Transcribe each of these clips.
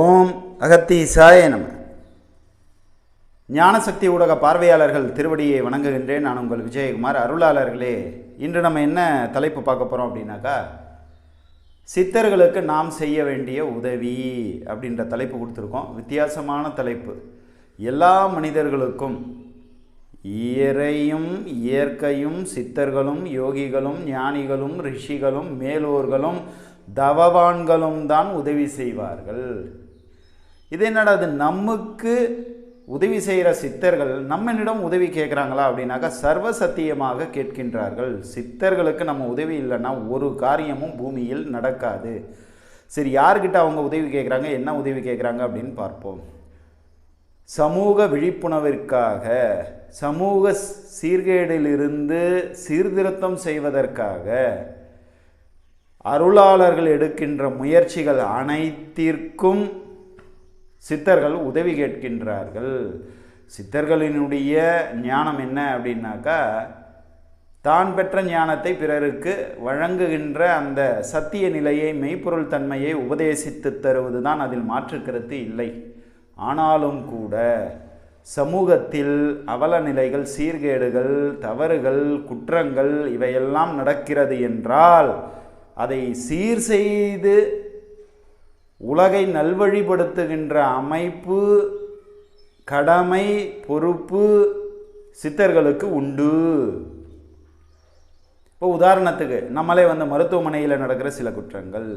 ஓம் அகத்தீசாய நம. ஞானசக்தி ஊடக பார்வையாளர்கள் திருவடியை வணங்குகின்றேன். நான் உங்கள் விஜயகுமார். அருளாளர்களே இன்று நம்ம என்ன தலைப்பு பார்க்க போகிறோம் அப்படின்னாக்கா சித்தர்களுக்கு நாம் செய்ய வேண்டிய உதவி அப்படின்ற தலைப்பு கொடுத்துருக்கோம். வித்தியாசமான தலைப்பு. எல்லா மனிதர்களுக்கும் இயறையும் இயற்கையும் சித்தர்களும் யோகிகளும் ஞானிகளும் ரிஷிகளும் மேலோர்களும் தவவான்களும் தான் உதவி செய்வார்கள். இது என்னடா அது நமக்கு உதவி செய்கிற சித்தர்கள் நம்மனிடம் உதவி கேட்குறாங்களா அப்படின்னாக்கா சர்வ சத்தியமாக கேட்கின்றார்கள். சித்தர்களுக்கு நம்ம உதவி இல்லைன்னா ஒரு காரியமும் பூமியில் நடக்காது. சரி யார்கிட்ட அவங்க உதவி கேட்குறாங்க? என்ன உதவி கேட்குறாங்க அப்படின்னு பார்ப்போம். சமூக விழிப்புணர்விற்காக சமூக சீர்கேடிலிருந்து சீர்திருத்தம் செய்வதற்காக அருளாளர்கள் எடுக்கின்ற முயற்சிகள் அனைத்திற்கும் சித்தர்கள் உதவி கேட்கின்றார்கள். சித்தர்களினுடைய ஞானம் என்ன அப்படின்னாக்கா தான் பெற்ற ஞானத்தை பிறருக்கு வழங்குகின்ற அந்த சத்திய நிலையை மெய்ப்பொருள் தன்மையை உபதேசித்து தருவது தான் அதில் மாற்றுக்கருத்து இல்லை. ஆனாலும் கூட சமூகத்தில் அவல நிலைகள் சீர்கேடுகள் தவறுகள் குற்றங்கள் இவையெல்லாம் நடக்கிறது என்றால் அதை சீர் செய்து உலகை நல்வழிப்படுத்துகின்ற அமைப்பு கடமை பொறுப்பு சித்தர்களுக்கு உண்டு. இப்போ உதாரணத்துக்கு நம்மளே வந்து மருத்துவமனையில் நடக்கிற சில குற்றங்கள்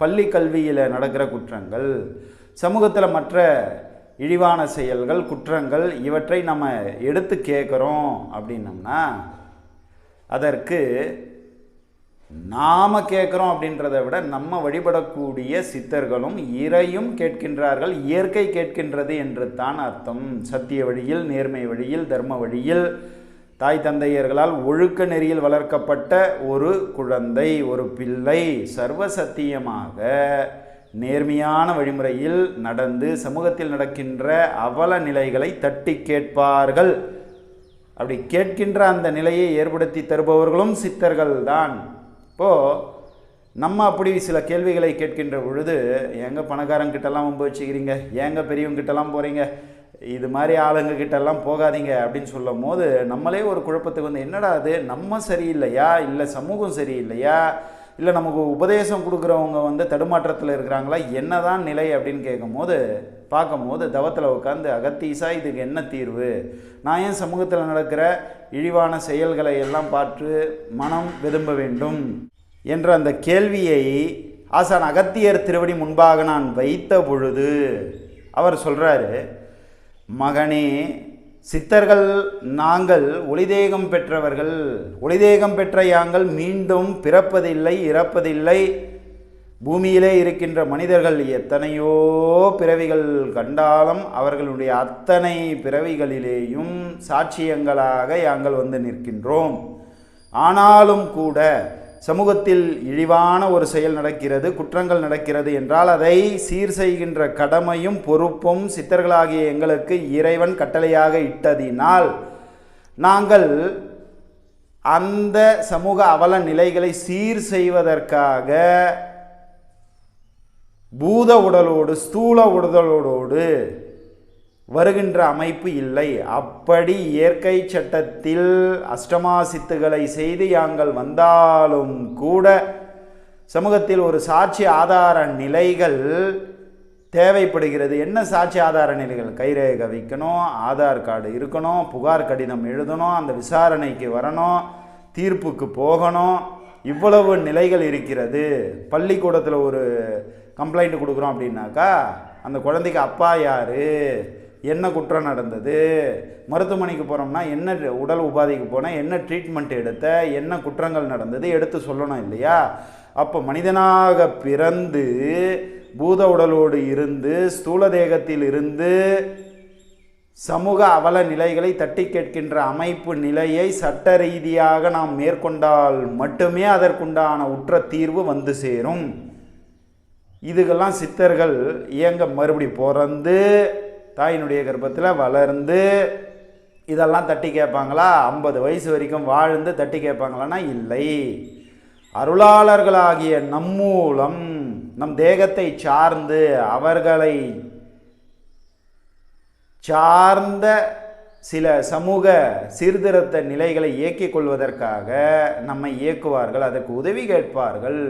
பள்ளி கல்வியில் நடக்கிற குற்றங்கள் சமூகத்தில் மற்ற இழிவான செயல்கள் குற்றங்கள் இவற்றை நம்ம எடுத்து கேட்குறோம் அப்படின்னம்னா அதற்கு நாம கேட்குறோம் அப்படின்றத விட நம்ம வழிபடக்கூடிய சித்தர்களும் இறையும் கேட்கின்றார்கள் இயற்கை கேட்கின்றது என்று தான் அர்த்தம். சத்திய வழியில் நேர்மை வழியில் தர்ம வழியில் தாய் தந்தையர்களால் ஒழுக்க நெறியில் வளர்க்கப்பட்ட ஒரு குழந்தை ஒரு பிள்ளை சர்வ சத்தியமாக நேர்மையான வழிமுறையில் நடந்து சமூகத்தில் நடக்கின்ற அவல நிலைகளை தட்டி கேட்பார்கள். அப்படி கேட்கின்ற அந்த நிலையை ஏற்படுத்தி தருபவர்களும் சித்தர்கள் தான். இப்போது நம்ம அப்படி சில கேள்விகளை கேட்கின்ற பொழுது எங்க பணக்காரங்கிட்டலாம் வம்பு வச்சுக்கிறீங்க? ஏங்க பெரியவங்கிட்டலாம் போகிறீங்க இது மாதிரி ஆளுங்கக்கிட்டலாம் போகாதீங்க. அப்படின்னு சொல்லும் போது நம்மளே ஒரு குழப்பத்துக்கு வந்து என்னடா அது? நம்ம சரியில்லையா? இல்லை சமூகம் சரியில்லையா? இல்லை நமக்கு உபதேசம் கொடுக்குறவங்க வந்து தடுமாற்றத்தில் இருக்கிறாங்களா? என்னதான் நிலை? அப்படின்னு கேட்கும்போது பார்க்கும்போது தவத்தில் உட்காந்து அகத்தீசா இதுக்கு என்ன தீர்வு? நான் ஏன் சமூகத்தில் நடக்கிற இழிவான செயல்களை எல்லாம் பார்த்து மனம் விரும்ப வேண்டும் என்ற அந்த கேள்வியை ஆசான் அகத்தியர் திருவடி முன்பாக நான் வைத்த பொழுது அவர் சொல்கிறாரு மகனே சித்தர்கள் நாங்கள் ஒளிதேகம் பெற்றவர்கள் ஒளிதேகம் பெற்ற யாங்கள் மீண்டும் பிறப்பதில்லை இறப்பதில்லை. பூமியிலே இருக்கின்ற மனிதர்கள் எத்தனையோ பிறவிகள் கண்டாலும் அவர்களுடைய அத்தனை பிறவிகளிலேயும் சாட்சியங்களாக நாங்கள் வந்து நிற்கின்றோம். ஆனாலும் கூட சமூகத்தில் இழிவான ஒரு செயல் நடக்கிறது குற்றங்கள் நடக்கிறது என்றால் அதை சீர் செய்கின்ற கடமையும் பொறுப்பும் சித்தர்களாகிய எங்களுக்கு இறைவன் கட்டளையாக இட்டதினால் நாங்கள் அந்த சமூக அவல நிலைகளை சீர் செய்வதற்காக பூத உடலோடு ஸ்தூல உடலோடு வருகின்ற அமைப்பு இல்லை. அப்படி இயற்கை சட்டத்தில் அஷ்டமாசித்துகளை செய்து யாங்கள் வந்தாலும் கூட சமூகத்தில் ஒரு சாட்சி ஆதார நிலைகள் தேவைப்படுகிறது. என்ன சாட்சி ஆதார நிலைகள்? கைரேகை வைக்கணும் ஆதார் கார்டு இருக்கணும் புகார் கடிதம் எழுதணும் அந்த விசாரணைக்கு வரணும் தீர்ப்புக்கு போகணும். இவ்வளவு நிலைகள் இருக்கிறது. பள்ளிக்கூடத்தில் ஒரு கம்ப்ளைண்ட் கொடுக்குறோம் அப்படின்னாக்கா அந்த குழந்தைக்கு அப்பா யார்? என்ன குற்றம் நடந்தது? மருத்துவமனைக்கு போகிறோம்னா என்ன உடல் உபாதைக்கு போனால் என்ன ட்ரீட்மெண்ட் எடுத்த என்ன குற்றங்கள் நடந்தது எடுத்து சொல்லணும் இல்லையா? அப்போ மனிதனாக பிறந்து பூத உடலோடு இருந்து ஸ்தூல தேகத்தில் இருந்து சமூக அவல நிலைகளை தட்டி கேட்கின்ற அமைப்பு நிலையை சட்ட ரீதியாக நாம் மேற்கொண்டால் மட்டுமே அதற்குண்டான உற்ற தீர்வு வந்து சேரும். இதுக்கெல்லாம் சித்தர்கள் இயங்க மறுபடி பிறந்து தாயினுடைய கர்ப்பத்தில் வளர்ந்து இதெல்லாம் தட்டி கேட்பாங்களா? ஐம்பது வயசு வரைக்கும் வாழ்ந்து தட்டி கேட்பாங்களான்னா இல்லை. அருளாளர்களாகிய நம்மூலம் நம் தேகத்தை சார்ந்து அவர்களை சார்ந்த சில சமூக சீர்திருத்த நிலைகளை இயக்கிக் கொள்வதற்காக நம்மை இயக்குவார்கள் அதற்கு உதவி கேட்பார்கள்.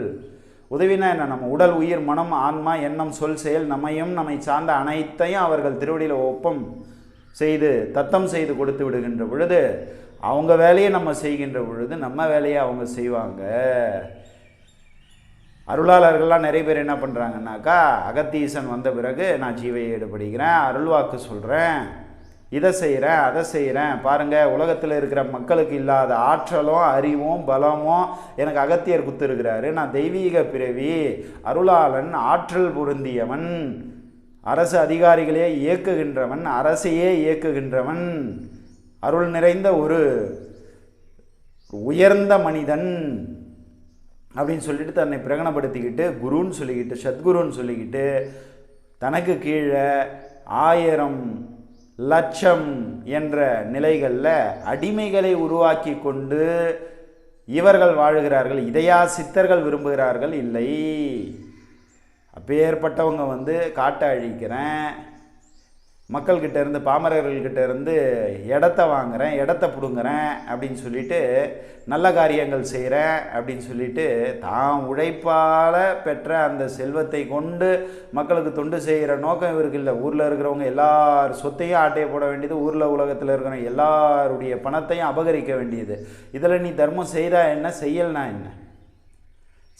உதவினா என்ன? நம்ம உடல் உயிர் மனம் ஆன்மா எண்ணம் சொல் செயல் நம்மையும் நம்மை சார்ந்த அனைத்தையும் அவர்கள் திருவடியில் ஒப்பம் செய்து தத்தம் செய்து கொடுத்து விடுகின்ற பொழுது அவங்க வேலையை நம்ம செய்கின்ற பொழுது நம்ம வேலையை அவங்க செய்வாங்க. அருளாளர்கள்லாம் நிறைய பேர் என்ன பண்ணுறாங்கன்னாக்கா அகத்தீசன் வந்த பிறகு நான் ஜீவையை ஈடுபடுகிறேன் அருள்வாக்கு சொல்கிறேன் இதை செய்கிறேன் அதை செய்கிறேன். பாருங்கள் உலகத்தில் இருக்கிற மக்களுக்கு இல்லாத ஆற்றலும் அறிவும் பலமும் எனக்கு அகத்தியர் குத்துருக்கிறாரு நான் தெய்வீக பிறவி அருளாளன் ஆற்றல் பொருந்தியவன் அரசு அதிகாரிகளே இயக்குகின்றவன் அரசையே இயக்குகின்றவன் அருள் நிறைந்த ஒரு உயர்ந்த மனிதன் அப்படின்னு சொல்லிட்டு தன்னை பிரகடனப்படுத்திக்கிட்டு குருன்னு சொல்லிக்கிட்டு சத்குருன்னு சொல்லிக்கிட்டு தனக்கு கீழே ஆயிரம் லட்சம் என்ற நிலைகளில் அடிமைகளை உருவாக்கி கொண்டு இவர்கள் வாழுகிறார்கள். இதையா சித்தர்கள் விரும்புகிறார்கள்? இல்லை. அப்பேற்பட்டவங்க வந்து காட்டை அழிக்கிறேன். மக்கள்கிட்ட இருந்து பாமரர்கள்கிட்ட இருந்து இடத்த வாங்குறேன் இடத்த பிடுங்குறேன் அப்படின்னு சொல்லிட்டு நல்ல காரியங்கள் செய்கிறேன் அப்படின்னு சொல்லிட்டு தான் உழைப்பால் பெற்ற அந்த செல்வத்தை கொண்டு மக்களுக்கு தொண்டு செய்கிற நோக்கம் இவருக்கு இல்லை. ஊரில் இருக்கிறவங்க எல்லார் சொத்தையும் ஆட்டையை போட வேண்டியது ஊரில் உலகத்தில் இருக்கிற எல்லாருடைய பணத்தையும் அபகரிக்க வேண்டியது. இதில் நீ தர்மம் செய்தா என்ன செய்யல்னா என்ன?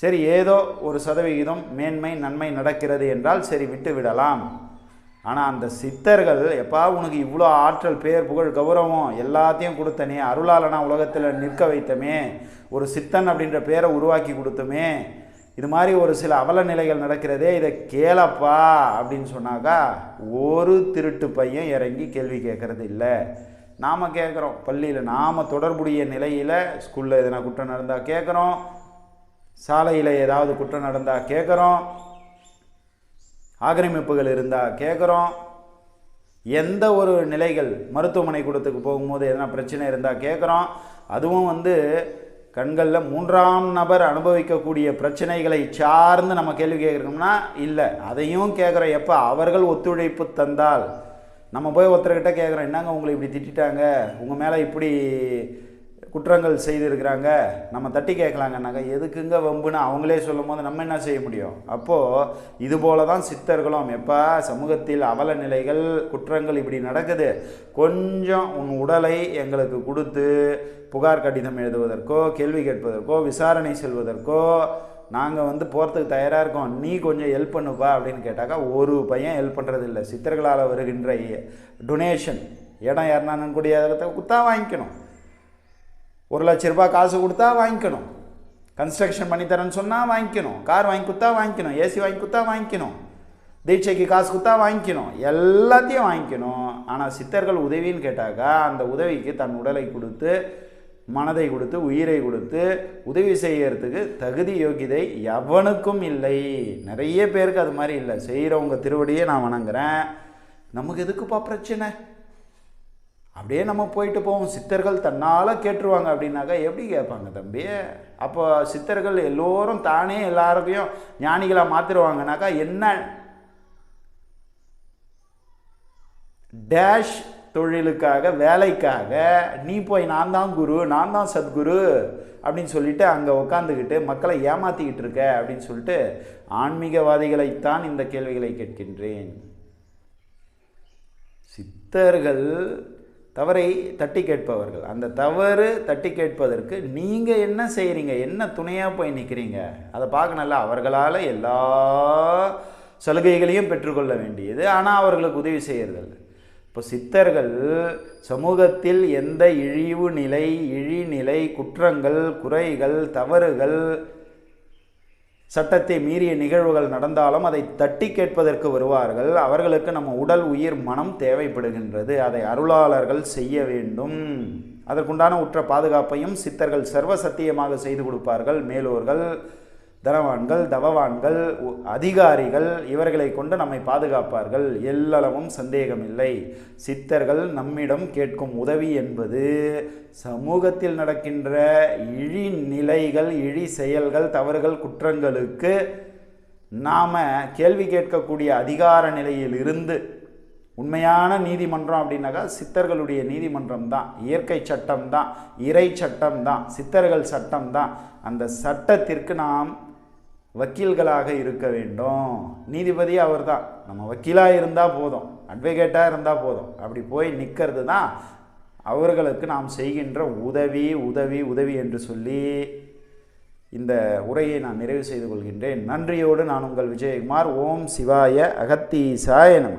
சரி ஏதோ ஒரு சதவிகிதம் மேன்மை நன்மை நடக்கிறது என்றால் சரி விட்டு விடலாம். ஆனால் அந்த சித்தர்கள் எப்பா உனக்கு இவ்வளோ ஆற்றல் பேர் புகழ் கௌரவம் எல்லாத்தையும் கொடுத்தனே அருளாளனா உலகத்தில் நிற்க வைத்தமே ஒரு சித்தன் அப்படின்ற பேரை உருவாக்கி கொடுத்தமே இது மாதிரி ஒரு சில அவல நிலைகள் நடக்கிறதே இதை கேளப்பா அப்படின்னு சொன்னாக்கா ஒரு திருட்டு பையன் இறங்கி கேள்வி கேட்கறது இல்லை. நாம் கேட்குறோம் பள்ளியில் நாம் தொடர்புடைய நிலையில் ஸ்கூலில் எதனா குற்றம் நடந்தால் கேட்குறோம் சாலையில் ஏதாவது குற்றம் நடந்தால் கேட்குறோம் ஆக்கிரமிப்புகள் இருந்தால் கேட்குறோம் எந்த ஒரு நிலைகள் மருத்துவமனை கூடத்துக்கு போகும்போது எதனா பிரச்சனை இருந்தால் கேட்குறோம் அதுவும் வந்து கண்களில் மூன்றாம் நபர் அனுபவிக்கக்கூடிய பிரச்சனைகளை சார்ந்து நம்ம கேள்வி கேட்குறோம்னா இல்லை. அதையும் கேட்குறோம் எப்போ? அவர்கள் ஒத்துழைப்பு தந்தால். நம்ம போய் ஒருத்தர்கிட்ட கேட்குறோம் என்னங்க உங்களை இப்படி திட்டாங்க உங்கள் மேலே இப்படி குற்றங்கள் செய்திருக்கிறாங்க நம்ம தட்டி கேட்கலாங்கன்னாக்கா எதுக்குங்க வம்புன்னு அவங்களே சொல்லும் போது நம்ம என்ன செய்ய முடியும்? அப்போது இது போல தான் சித்தர்களும் எப்போ சமூகத்தில் அவல நிலைகள் குற்றங்கள் இப்படி நடக்குது. கொஞ்சம் உன் உடலை எங்களுக்கு கொடுத்து புகார் கடிதம் எழுதுவதற்கோ கேள்வி கேட்பதற்கோ விசாரணை செல்வதற்கோ நாங்கள் வந்து போகிறதுக்கு தயாராக இருக்கோம். நீ கொஞ்சம் ஹெல்ப் பண்ணுப்பா அப்படின்னு கேட்டாக்கா ஒரு பையன் ஹெல்ப் பண்ணுறது இல்லை சித்தர்களால் வருகின்ற டொனேஷன் இடம் யாருனான்னு கூடிய குத்தா வாங்கிக்கணும். ஒரு லட்ச ரூபாய் காசு கொடுத்தா வாங்கிக்கணும். கன்ஸ்ட்ரக்ஷன் பண்ணி தரேன்னு சொன்னால் வாங்கிக்கணும். கார் வாங்கி கொடுத்தா வாங்கிக்கணும். ஏசி வாங்கி கொடுத்தா வாங்கிக்கணும். தீட்சைக்கு காசு கொடுத்தா வாங்கிக்கணும். எல்லாத்தையும் வாங்கிக்கணும். ஆனால் சித்தர்கள் உதவின்னு கேட்டாக்கா அந்த உதவிக்கு தன் உடலை கொடுத்து மனதை கொடுத்து உயிரை கொடுத்து உதவி செய்யறதுக்கு தகுதி யோகிதை எவனுக்கும் இல்லை. நிறைய பேருக்கு அது மாதிரி இல்லை. செய்கிறவங்க திருவடியே நான் வணங்குறேன். நமக்கு எதுக்குப்பா பிரச்சனை? அப்படியே நம்ம போயிட்டு போவோம். சித்தர்கள் தன்னால் கேட்டுருவாங்க அப்படின்னாக்கா எப்படி கேட்பாங்க தம்பி? அப்போ சித்தர்கள் எல்லோரும் தானே எல்லாருக்கையும் ஞானிகளாக மாற்றிடுவாங்கனாக்கா என்ன? டேஷ் தொழிலுக்காக வேலைக்காக நீ போய் நான் தான் குரு நான் தான் சத்குரு அப்படின்னு சொல்லிட்டு அங்கே உட்காந்துக்கிட்டு மக்களை ஏமாற்றிக்கிட்டு இருக்க அப்படின்னு சொல்லிட்டு ஆன்மீகவாதிகளைத்தான் இந்த கேள்விகளை கேட்கின்றேன். சித்தர்கள் தவறை தட்டி கேட்பவர்கள். அந்த தவறு தட்டி கேட்பதற்கு நீங்கள் என்ன செய்கிறீங்க என்ன துணையாக போய் நிற்கிறீங்க அதை பார்க்கணும்ல. அவர்களால் எல்லா சலுகைகளையும் பெற்றுக்கொள்ள வேண்டியது. ஆனால் அவர்களுக்கு உதவி செய்கிறதில்ல இப்போ சித்தர்கள் சமூகத்தில் எந்த இழிவு நிலை இழிநிலை குற்றங்கள் குறைகள் தவறுகள் சட்டத்தை மீறிய நிகழ்வுகள் நடந்தாலும் அதை தட்டி கேட்பதற்கு வருவார்கள். அவர்களுக்கு நம்ம உடல் உயிர் மனம் தேவைப்படுகின்றது. அதை அருளாளர்கள் செய்ய வேண்டும். அதற்குண்டான உற்ற பாதுகாப்பையும் சித்தர்கள் சர்வ சத்தியமாக செய்து கொடுப்பார்கள். மேலோர்கள் தனவான்கள் தவவான்கள் உ- அதிகாரிகள் இவர்களை கொண்டு நம்மை பாதுகாப்பார்கள். எல்லளவும் சந்தேகமில்லை. சித்தர்கள் நம்மிடம் கேட்கும் உதவி என்பது சமூகத்தில் நடக்கின்ற இழி நிலைகள் இழி செயல்கள் தவறுகள் குற்றங்களுக்கு நாம் கேள்வி கேட்கக்கூடிய அதிகார நிலையில் இருந்து உண்மையான நீதிமன்றம் அப்படின்னாக்கா சித்தர்களுடைய நீதிமன்றம் தான். இயற்கை சட்டம் தான் இறை சட்டம் தான் சித்தர்கள் சட்டம் தான். அந்த சட்டத்திற்கு நாம் வக்கீல்களாக இருக்க வேண்டும். நீதிபதி அவர் தான் நம்ம வக்கீலாக இருந்தால் போதும். அட்வொகேட்டாக இருந்தால் போதும். அப்படி போய் நிற்கிறது தான் அவர்களுக்கு நாம் செய்கின்ற உதவி உதவி உதவி என்று சொல்லி இந்த உரையை நான் நிறைவு செய்து கொள்கின்றேன். நன்றியோடு நான் உங்கள் விஜயகுமார். ஓம் சிவாய அகத்தீசாய நம.